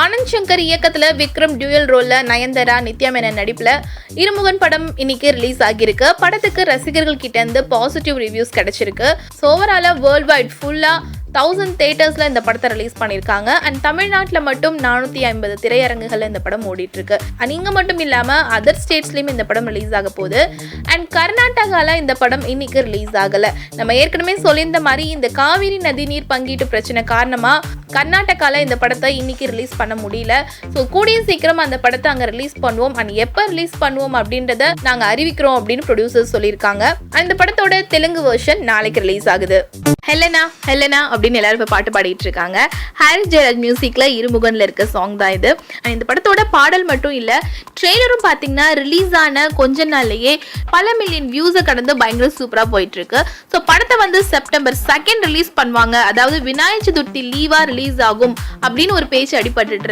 ஆனந்த் சங்கர் இயக்கத்தில் விக்ரம் டியூயல் ரோலில் நயன்தரா நித்யா மேனன் நடிப்பில் இருமுகன் படம் இன்னைக்கு ரிலீஸ் ஆகியிருக்கு. படத்துக்கு ரசிகர்கள் கிட்டேருந்து பாசிட்டிவ் ரிவ்யூஸ் கிடைச்சிருக்கு. ஸோ ஓவராலாக வேர்ல்ட் வைட் ஃபுல்லாக தௌசண்ட் தேட்டர்ஸில் இந்த படத்தை ரிலீஸ் பண்ணியிருக்காங்க. அண்ட் தமிழ்நாட்டில் மட்டும் நானூற்றி ஐம்பது திரையரங்குகளில் இந்த படம் ஓடிட்டுருக்கு. அண்ட் இங்கே மட்டும் இல்லாமல் அதர் ஸ்டேட்ஸ்லேயும் இந்த படம் ரிலீஸ் ஆக போகுது. அண்ட் கர்நாடகாவில் இந்த படம் இன்னைக்கு ரிலீஸ் ஆகலை. நம்ம ஏற்கனவே சொல்லியிருந்த மாதிரி இந்த காவிரி நதி நீர் பங்கீட்டு பிரச்சனை காரணமாக கர்நாடகாவில் இந்த படத்தை இன்னைக்கு ரிலீஸ் பண்ண முடியல. ஸோ கூடிய சீக்கிரம் அந்த படத்தை அங்கே ரிலீஸ் பண்ணுவோம். அண்ட் எப்போ ரிலீஸ் பண்ணுவோம் அப்படின்றத நாங்கள் அறிவிக்கிறோம் அப்படின்னு ப்ரொடியூசர்ஸ் சொல்லியிருக்காங்க. அந்த படத்தோட தெலுங்கு வெர்ஷன் நாளைக்கு ரிலீஸ் ஆகுது. ஹெலனா ஹெலனா அப்படின்னு எல்லாரும் இப்போ பாட்டு பாடிட்டு இருக்காங்க ஹாரிஸ் ஜெயராஜ் மியூசிக்ல இருமுகன்ல இருக்க சாங் தான் இது. இந்த படத்தோட பாடல் மட்டும் இல்ல ட்ரெய்லரும் பாத்தீங்கன்னா ரிலீஸ் ஆன கொஞ்ச நாள்லயே பல மில்லியன் வியூஸை கடந்து பயங்கர சூப்பரா போயிட்டு இருக்கு ஸோ படத்தை வந்து செப்டம்பர் செகண்ட் ரிலீஸ் பண்ணுவாங்க. அதாவது விநாயக சதுர்த்தி லீவா ரிலீஸ் ஆகும் அப்படின்னு ஒரு பேச்சு அடிபட்டுட்டு